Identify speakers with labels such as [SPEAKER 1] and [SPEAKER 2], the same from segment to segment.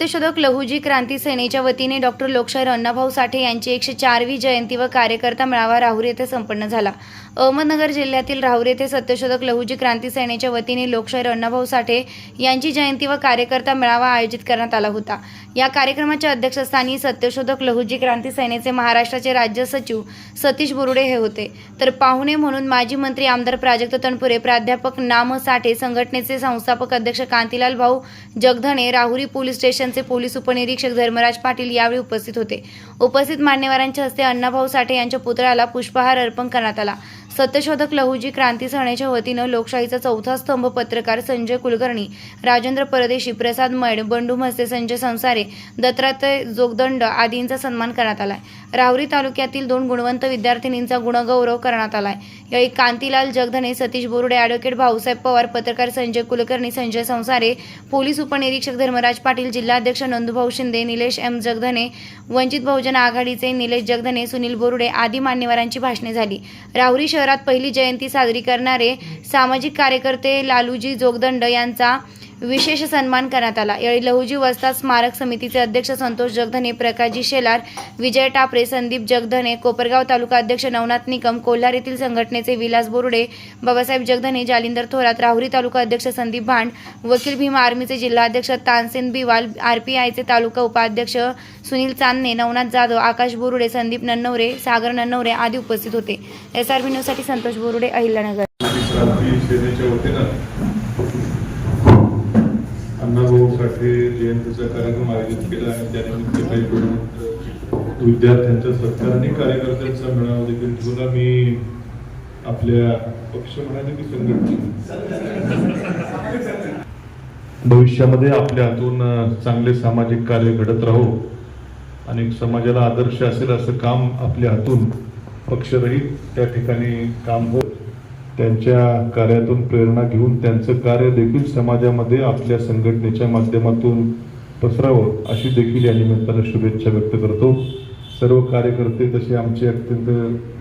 [SPEAKER 1] सत्यशोधक लहुजी क्रांती सेनेच्या वतीने डॉक्टर लोकशाहीर अण्णाभाऊ साठे यांची एकशे चारवी जयंती व कार्यकर्ता मेळावा राहुरी येथे संपन्न झाला. अहमदनगर जिल्ह्यातील राहुरी येथे सत्यशोधक लहुजी क्रांती सेनेच्या वतीने लोकशाहीर अण्णाभाऊ साठे यांची जयंती व कार्यकर्ता मेळावा आयोजित करण्यात आला होता. या कार्यक्रमाच्या अध्यक्षस्थानी सत्यशोधक लहुजी क्रांती सेनेचे महाराष्ट्राचे राज्य सचिव सतीश बोरुडे हे होते. तर पाहुणे म्हणून माजी मंत्री आमदार प्राजक्त तनपुरे प्राध्यापक नाम साठे संघटनेचे संस्थापक अध्यक्ष कांतीलाल भाऊ जगधणे राहुरी पोलीस स्टेशनचे पोलीस उपनिरीक्षक धर्मराज पाटील यावेळी उपस्थित होते. उपस्थित मान्यवरांच्या हस्ते अण्णाभाऊ साठे यांच्या पुतळ्याला पुष्पहार अर्पण करण्यात आला. सत्यशोधक लहुजी क्रांती सेनेच्या वतीनं लोकशाहीचा चौथा स्तंभ पत्रकार संजय कुलकर्णी राजेंद्र परदेशी प्रसाद मैड बंडू म्हसे संजय संसारे दत्तात्रय जोगदंड आदींचा सन्मान करण्यात आलाय. राहुरी तालुक्यातील दोन गुणवंत विद्यार्थिनींचा गुणगौरव करण्यात आलाय. यावेळी कांतीलाल जगधने सतीश बोरुडे ॲडव्होकेट भाऊसाहेब पवार पत्रकार संजय कुलकर्णी संजय संसारे पोलीस उपनिरीक्षक धर्मराज पाटील जिल्हाध्यक्ष नंदुभाऊ शिंदे निलेश एम जगधने वंचित बहुजन आघाडीचे निलेश जगधने सुनील बोरुडे आदी मान्यवरांची भाषणे झाली. राहुरी शहरात पहिली जयंती साजरी करणारे सामाजिक कार्यकर्ते लालूजी जोगदंड यांचा विशेष सन्मान करण्यात आला. यावेळी लहुजी वस्ताद स्मारक समितीचे अध्यक्ष संतोष जगधने प्रकाशजी शेलार विजय टापरे संदीप जगधने कोपरगाव तालुका अध्यक्ष नवनाथ निकम कोल्हार येथील संघटनेचे विलास बोरुडे बाबासाहेब जगधने जालिंदर थोरात राहुरी तालुका अध्यक्ष संदीप भांड वकील भीम आर्मीचे जिल्हाध्यक्ष तानसेन बिवाल आरपीआयचे तालुका उपाध्यक्ष सुनील चांदणे नवनाथ जाधव आकाश बोरुडे संदीप नन्नवरे सागर नन्नवरे आदी उपस्थित होते. एस आर न्यूजसाठी संतोष बोरुडे अहिल्यानगर.
[SPEAKER 2] अण्णाभाऊ साठे जयंतीचा कार्यक्रम आयोजित केला आणि त्यानिमित्त काही गुणवंत विद्यार्थ्यांचा सत्कार आणि कार्यकर्त्यांचा मेळावा देखील ठेवला. मी आपल्या पक्ष म्हणाले की संघटना भविष्यामध्ये आपल्या हातून चांगले सामाजिक कार्य घडत राहो. आणि समाजाला आदर्श असेल असं काम आपल्या हातून पक्षरहित त्या ठिकाणी काम हो त्यांच्या कार्यातून प्रेरणा घेऊन त्यांचं कार्य देखील समाजामध्ये आपल्या संघटनेच्या माध्यमातून पसरावं अशी देखील या निमित्तानं शुभेच्छा व्यक्त करतो. सर्व कार्यकर्ते तसे आमचे अत्यंत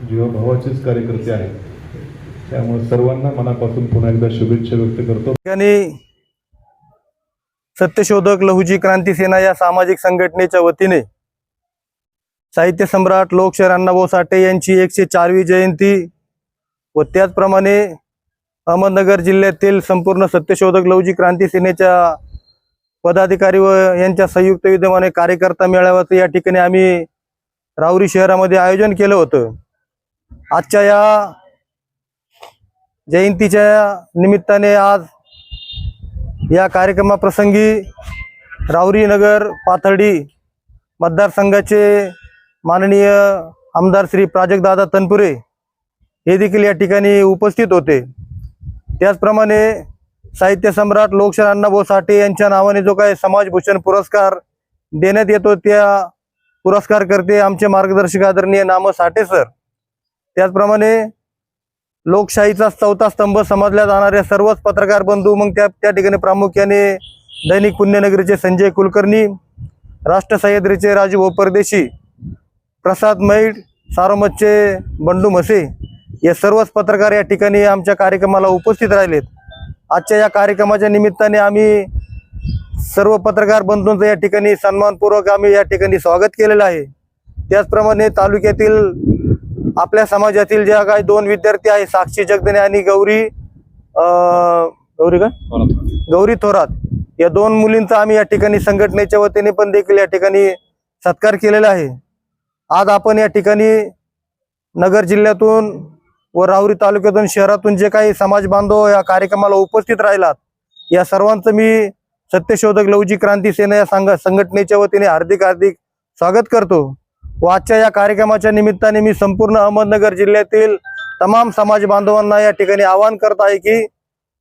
[SPEAKER 2] जीवभावाचेच कार्यकर्ते आहेत. त्यामुळे सर्वांना मनापासून पुन्हा एकदा शुभेच्छा व्यक्त करतो.
[SPEAKER 3] सत्यशोधक लहुजी क्रांती सेना या सामाजिक संघटनेच्या वतीने साहित्य सम्राट लोकशाहीर अण्णाभाऊ साठे यांची एकशे चारवी जयंती व त्याचप्रमाणे अहमदनगर जिल्ह्यातील संपूर्ण सत्यशोधक लवजी क्रांती सेनेच्या पदाधिकारी व यांच्या संयुक्त विद्यमाने कार्यकर्ता मेळाव्याचं या ठिकाणी आम्ही रावरी शहरामध्ये आयोजन केलं होतं. आजच्या या जयंतीच्या निमित्ताने आज या कार्यक्रमाप्रसंगी राहुरी नगर पाथर्डी मतदारसंघाचे माननीय आमदार श्री प्राजक्तदादा तनपुरे हे देखील या ठिकाणी उपस्थित होते. त्याचप्रमाणे साहित्य सम्राट लोकशाही अण्णाभाऊ साठे यांच्या नावाने जो काही समाजभूषण पुरस्कार देण्यात येतो त्या पुरस्कार करते आमचे मार्गदर्शक आदरणीय नाम साठे सर. त्याचप्रमाणे लोकशाहीचा चौथा स्तंभ समजल्या जाणाऱ्या सर्वच पत्रकार बंधू मग त्या त्या ठिकाणी प्रामुख्याने दैनिक पुण्यनगरीचे संजय कुलकर्णी राष्ट्र सह्याद्रीचे राजू भाऊ परदेशी प्रसाद मैड सारोमतचे बंडू म्हसे या सर्वच पत्रकार या ठिकाणी आमच्या कार्यक्रमाला उपस्थित राहिलेत. आजच्या या कार्यक्रमाच्या निमित्ताने आम्ही सर्व पत्रकार बंधूंचं या ठिकाणी सन्मानपूर्वक आम्ही या ठिकाणी स्वागत केलेलं आहे. त्याचप्रमाणे तालुक्यातील आपल्या समाजातील ज्या काही दोन विद्यार्थी आहे साक्षी जगदने आणि गौरी गौरी का गौरी थोरात. या दोन मुलींचा आम्ही या ठिकाणी संघटनेच्या वतीने पण देखील या ठिकाणी सत्कार केलेला आहे. आज आपण या ठिकाणी नगर जिल्ह्यातून व राहुरी तालुक्यातून शहरातून जे काही समाज बांधव या कार्यक्रमाला उपस्थित राहिलात या सर्वांचं मी सत्यशोधक लवजी क्रांती सेना या संघ संघटनेच्या वतीने हार्दिक हार्दिक स्वागत करतो. व आजच्या या कार्यक्रमाच्या निमित्ताने मी संपूर्ण अहमदनगर जिल्ह्यातील तमाम समाज बांधवांना या ठिकाणी आवाहन करत आहे की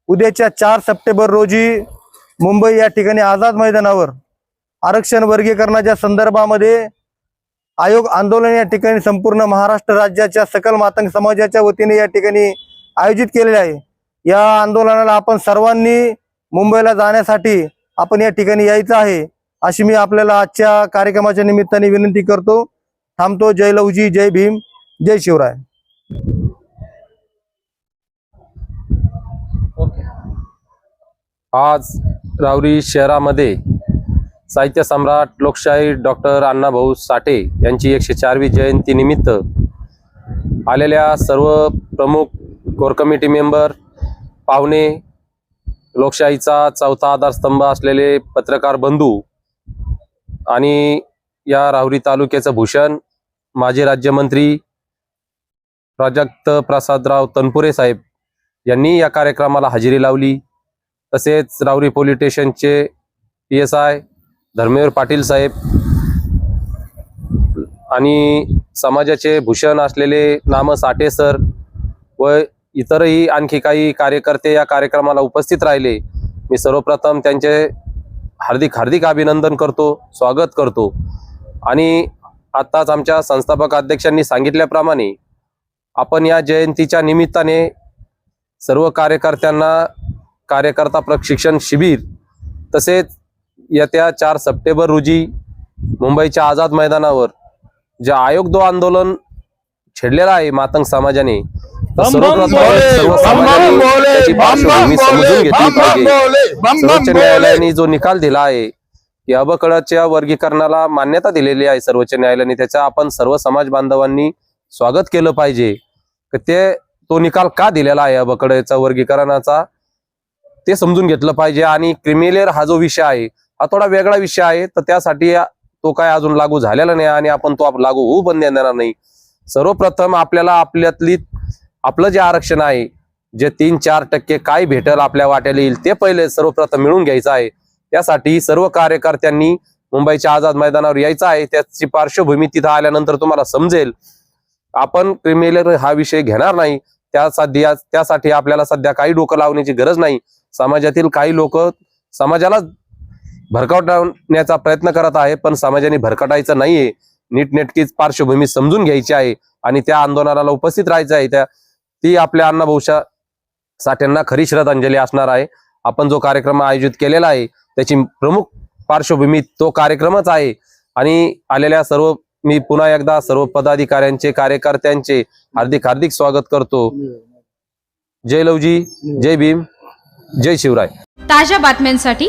[SPEAKER 3] उद्याच्या चार सप्टेंबर रोजी मुंबई या ठिकाणी आझाद मैदानावर आरक्षण वर्गीकरणाच्या संदर्भामध्ये आयोग आंदोलन या ठिकाणी संपूर्ण महाराष्ट्र राज्याच्या सकल मातंग समाजाच्या वतीने या ठिकाणी आयोजित केलेले आहे. या आंदोलनाला आपण सर्वांनी मुंबईला जाण्यासाठी आपण या ठिकाणी यायचं आहे अशी मी आपल्याला आजच्या कार्यक्रमाच्या निमित्ताने विनंती करतो. थांबतो. जय लवजी जय भीम जय शिवराय.
[SPEAKER 4] आज रावरी शहरामध्ये साहित्य सम्राट लोकशाही डॉक्टर अण्णाभाऊ साठे यांची एकशे चारवी जयंतीनिमित्त आलेल्या सर्व प्रमुख कोर कमिटी मेंबर पाहुणे लोकशाहीचा चौथा आधारस्तंभ असलेले पत्रकार बंधू आणि या राहुरी तालुक्याचं भूषण माजी राज्यमंत्री प्राजक्त प्रसादराव तनपुरे साहेब यांनी या कार्यक्रमाला हजेरी लावली. तसेच राहुरी पोलीस स्टेशनचे P S I Dharmevar Patil साहेब आणि समाजाचे भूषण असलेले नाम साठे सर व इतरही आणखी काही कार्यकर्ते या कार्यक्रमाला उपस्थित राहिले. मी सर्वप्रथम त्यांचे हार्दिक हार्दिक अभिनंदन करतो स्वागत करतो. आणि आत्ताच आमच्या संस्थापक अध्यक्षांनी सांगितल्याप्रमाणे आपण या जयंतीच्या निमित्ताने सर्व कार्यकर्त्यांना कार्यकर्ता प्रशिक्षण शिबिर तसेच येत्या चार सप्टेंबर रोजी मुंबईच्या आझाद मैदानावर जे आयोग दो आंदोलन छेडलेलं आहे मातंग समाजाने सर्वोच्च न्यायालयाने जो निकाल दिला आहे की अबकळाच्या वर्गीकरणाला मान्यता दिलेली आहे सर्वोच्च न्यायालयाने त्याचा आपण सर्व समाज बांधवांनी स्वागत केलं पाहिजे. की ते तो निकाल का दिलेला आहे अबकळाच्या वर्गीकरणाचा? ते समजून घेतलं पाहिजे. आणि क्रिमिलेअर हा जो विषय आहे हा थोडा वेगळा विषय आहे तर त्यासाठी तो काय अजून लागू झालेला नाही आणि आपण तो आप- लागू होऊ पण देणार नाही. सर्वप्रथम आपल्याला आपल्यातली आपलं जे आरक्षण आहे जे तीन चार टक्के काय भेटेल आपल्या वाट्याला येईल ते पहिले सर्वप्रथम मिळून घ्यायचं आहे. त्यासाठी सर्व कार्यकर्त्यांनी मुंबईच्या आझाद मैदानावर यायचं आहे त्याची पार्श्वभूमी तिथं आल्यानंतर तुम्हाला समजेल. आपण क्रिमिनल हा विषय घेणार नाही त्या सध्या त्यासाठी आपल्याला सध्या काही डोकं लावण्याची गरज नाही. समाजातील काही लोक समाजाला भरकटवण्याचा प्रयत्न करत आहे पण समाजाने भरकटायचं नाहीये. नीटनेटकीच पार्श्वभूमी समजून घ्यायची आहे आणि त्या आंदोलनाला उपस्थित राहायचं आहे. त्या ती आपल्या अण्णाभाऊच्या साठ्यांना खरी श्रद्धांजली असणार आहे. आपण जो कार्यक्रम आयोजित केलेला आहे त्याची प्रमुख पार्श्वभूमी तो कार्यक्रमच आहे. आणि आलेल्या सर्व मी पुन्हा एकदा सर्व पदाधिकाऱ्यांचे कार्यकर्त्यांचे हार्दिक हार्दिक स्वागत करतो. जय लवजी जय भीम जय शिवराय.
[SPEAKER 5] ताज्या बातम्यांसाठी